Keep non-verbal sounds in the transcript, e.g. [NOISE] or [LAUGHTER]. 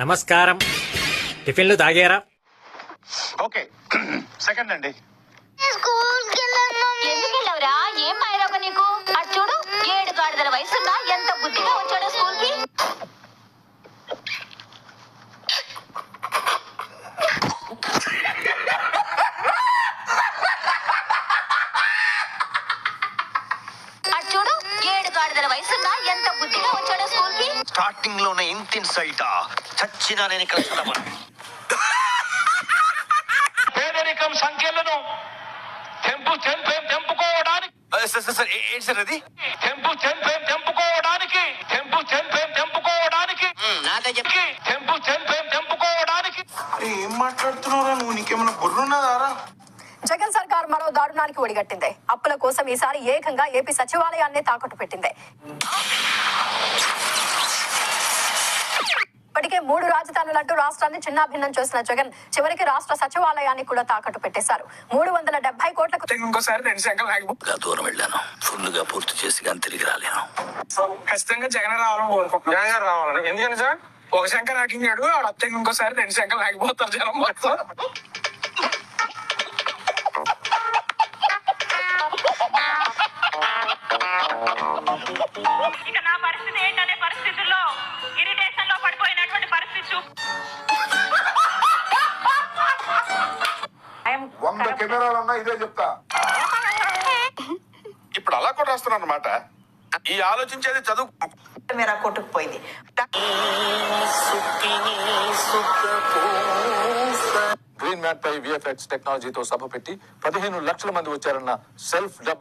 నమస్కారం. టిఫిన్లు తాగారా? ఓకే. [CLEARS THROAT] సెకండ్ అండి. ఎందుకు వెళ్ళవురా ఏం నీకు? అటు చూడు ఏడు గాడిదల వయసున్నా ఎంత బుద్ధిగా వచ్చాడో స్కూల్కి అటు చూడు ఏడు గాడిదల వయసున్నా ఎంత బుద్ధిగా వచ్చాడో స్కూల్కి స్టార్టింగ్లోనే ఇంత ఇన్సైట్? చచ్చినా నేను ఇక్కడ చదవను పేదరికం సంఖ్యలను తెంపు తెంపు తెంపుకోవడానికి సార్ సార్ సార్ ఏ- ఏంటి సార్ అది? తెంపు తెంపు తెంపుకోవడానికి తెంపు తెంపు తెంపుకోవడానికి తెంపు తెంపు తెంపుకోవడానికి ఏం మాట్లాడుతున్నావురా నువ్వు? నీకేమైనా బుర్రున్నదారా? జగన్ సర్కార్ మరో దారుణానికి ఒడిగట్టింది. అప్పుల కోసం ఈసారి ఏకంగా ఏపీ సచివాలయాన్ని తాకట్టు పెట్టింది. మూడు రాజధానులంటూ రాష్ట్రాన్ని చిన్నాభిన్నం చేసిన జగన్ చివరికి రాష్ట్ర సచివాలయాన్ని కూడా తాకట్టు పెట్టేశారు. మూడు వందల డెబ్బై కోట్లకు ఇంకోసారి శాఖలు దూరం వెళ్ళాను. ఫుల్గా పూర్తి చేసి కానీ తిరిగి రాలేను. ఖచ్చితంగా జగన్ రావాలని కోరుకుంటున్నాను. జగన్ రావాలని. ఎందుకని సార్? ఒక శంకర్ ఆకింగాడు ఆడ వస్తే ఇంకోసారి రెండు శంకలు ఆగిపోతారు జనం మొత్తం. ఇక నా పరిస్థితి ఏంటనే పరిస్థితుల్లో కెమెరాలు ఉన్నా ఇదే చెప్తా. ఇప్పుడు అలా కూడా రాస్తున్నారు అనమాట ఈ ఆలోచించేది చదువు. మీరా కొట్టుకుపోయింది గ్రీన్ మ్యాట్ పై విఎఫ్ఎక్స్ టెక్నాలజీతో సభ పెట్టి పదిహేను లక్షల మంది వచ్చారన్న సెల్ఫ్ డబ్